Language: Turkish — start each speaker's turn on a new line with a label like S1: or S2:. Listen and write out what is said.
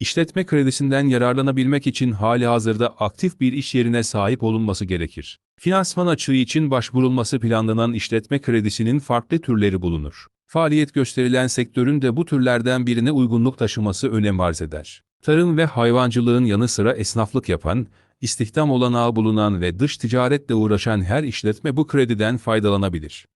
S1: İşletme kredisinden yararlanabilmek için hali hazırda aktif bir iş yerine sahip olunması gerekir. Finansman açığı için başvurulması planlanan işletme kredisinin farklı türleri bulunur. Faaliyet gösterilen sektörün de bu türlerden birine uygunluk taşıması önem arz eder. Tarım ve hayvancılığın yanı sıra esnaflık yapan, istihdam olanağı bulunan ve dış ticaretle uğraşan her işletme bu krediden faydalanabilir.